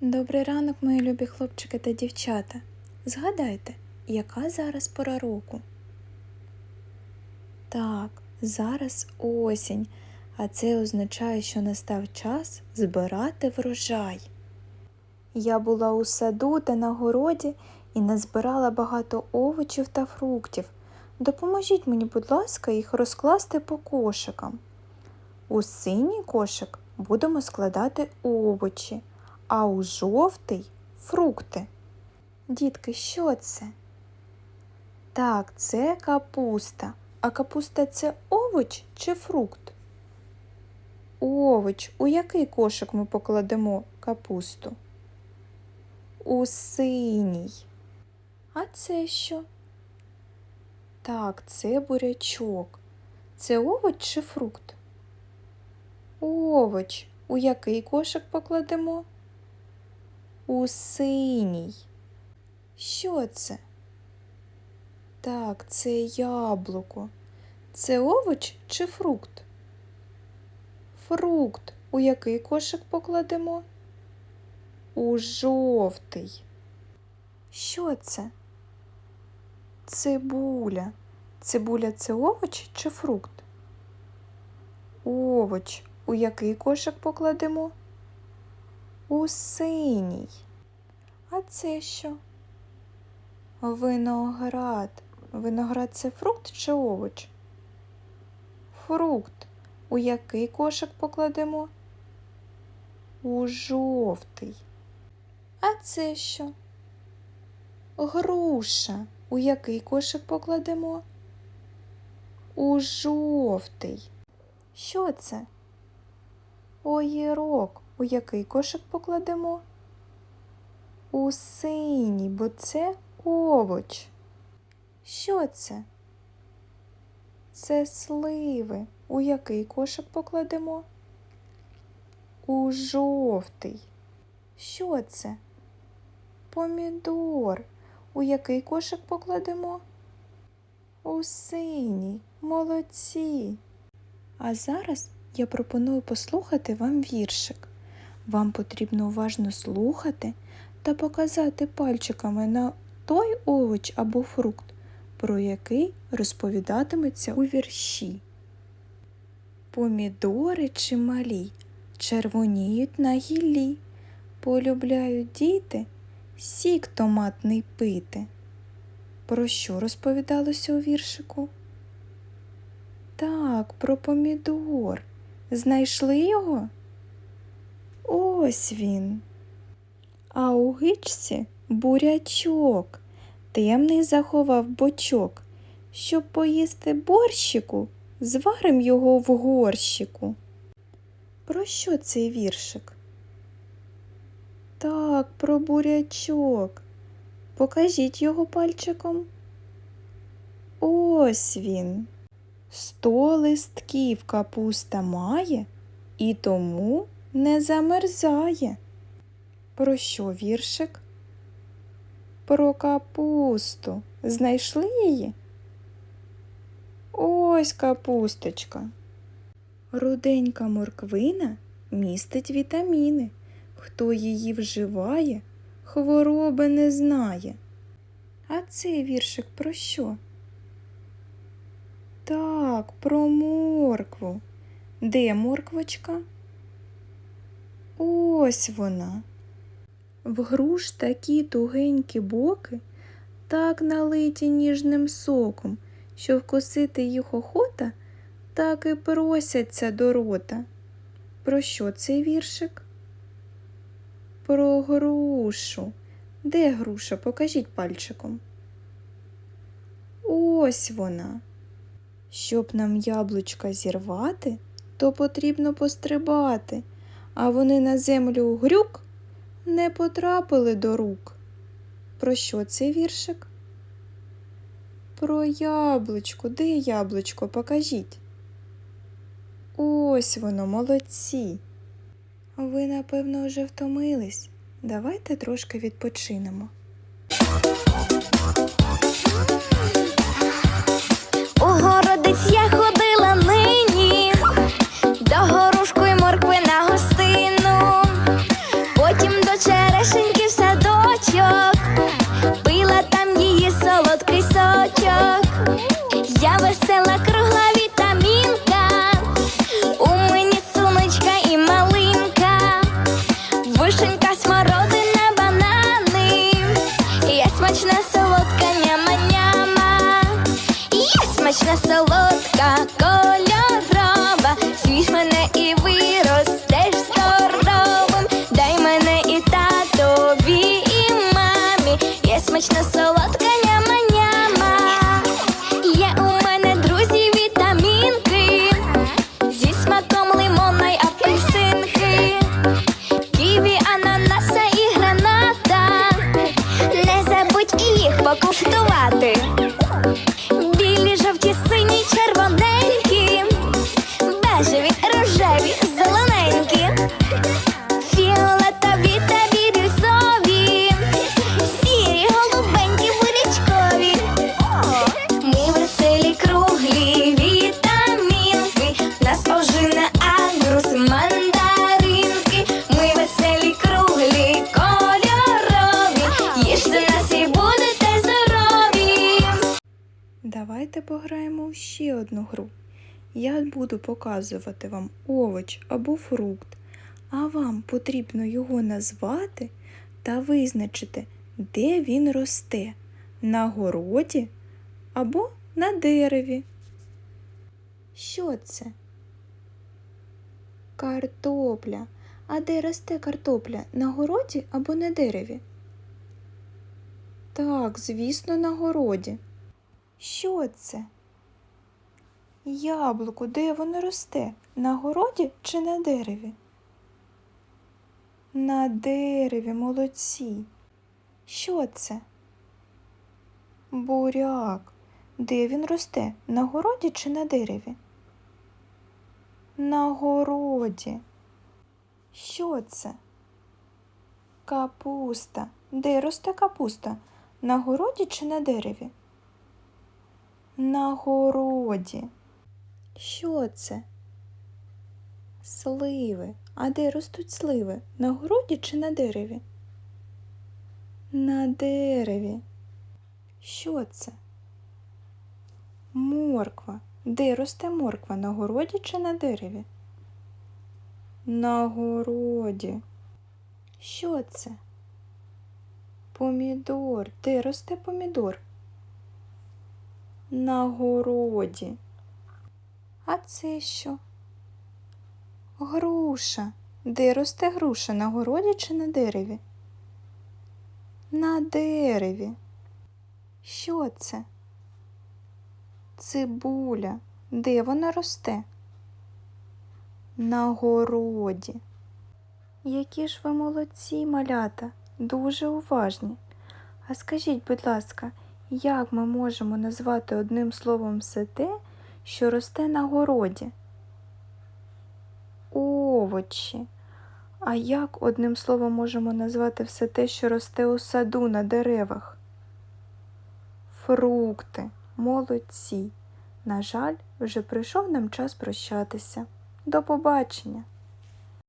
Добрий ранок, мої любі хлопчики та дівчата. Згадайте, яка зараз пора року? Так, зараз осінь, а це означає, що настав час збирати врожай. Я була у саду та на городі і назбирала багато овочів та фруктів. Допоможіть мені, будь ласка, їх розкласти по кошикам. У синій кошик будемо складати овочі, а у жовтий фрукти. Дітки, що це? Так, це капуста. А капуста це овоч чи фрукт? Овоч. У який кошик ми покладемо капусту? У синій. А це що? Так, це бурячок. Це овоч чи фрукт? Овоч. У який кошик покладемо? У синій. Що це? Так, це яблуко. Це овоч чи фрукт? Фрукт. У який кошик покладемо? У жовтий. Що це? Цибуля. Цибуля це овоч чи фрукт? Овоч. У який кошик покладемо? У синій. А це що? Виноград. Виноград це фрукт чи овоч? Фрукт. У який кошик покладемо? У жовтий. А це що? Груша. У який кошик покладемо? У жовтий. Що це? Огірок. У який кошик покладемо? У синій, бо це овоч. Що це? Це сливи. У який кошик покладемо? У жовтий. Що це? Помідор. У який кошик покладемо? У синій. Молодці. А зараз я пропоную послухати вам віршик. Вам потрібно уважно слухати та показати пальчиками на той овоч або фрукт, про який розповідатиметься у вірші. Помідори чималі, червоніють на гіллі, полюбляють діти сік томатний пити. Про що розповідалося у віршику? Так, про помідор. Знайшли його? Ось він. А у гичці бурячок, темний заховав бочок. Щоб поїсти борщику, зварим його в горщику. Про що цей віршик? Так, про бурячок. Покажіть його пальчиком. Ось він. Сто листків капуста має і тому не замерзає. Про що віршик? Про капусту. Знайшли її? Ось капусточка. Руденька морквина містить вітаміни. Хто її вживає, хвороби не знає. А цей віршик про що? Так, про моркву. Де морквочка? Ось вона. В груш такі тугенькі боки, так налиті ніжним соком, що вкусити їх охота, так і просяться до рота. Про що цей віршик? Про грушу. Де груша? Покажіть пальчиком. Ось вона. Щоб нам яблучка зірвати, то потрібно пострибати, а вони на землю грюк не потрапили до рук. Про що цей віршик? Про яблучко. Де яблучко? Покажіть. Ось воно, молодці. Ви, напевно, вже втомились. Давайте трошки відпочинемо. Давайте пограємо в ще одну гру. Я буду показувати вам овоч або фрукт, а вам потрібно його назвати та визначити, де він росте на городі або на дереві. Що це? Картопля. А де росте картопля? На городі або на дереві? Так, звісно, на городі. Що це? Яблуко, де воно росте? На городі чи на дереві? На дереві, молодці. Що це? Буряк. Де він росте? На городі чи на дереві? На городі. Що це? Капуста. Де росте капуста? На городі чи на дереві? На городі. Що це? Сливи. А де ростуть сливи? На городі чи на дереві? На дереві. Що це? Морква. Де росте морква? На городі чи на дереві? На городі. Що це? Помідор. Де росте помідор? На городі. А це що? Груша. Де росте груша? На городі чи на дереві? На дереві. Що це? Цибуля. Де вона росте? На городі. Які ж ви молодці, малята, дуже уважні. А скажіть, будь ласка, як ми можемо назвати одним словом все те, що росте на городі? Овочі. А як одним словом можемо назвати все те, що росте у саду на деревах? Фрукти. Молодці. На жаль, вже прийшов нам час прощатися. До побачення!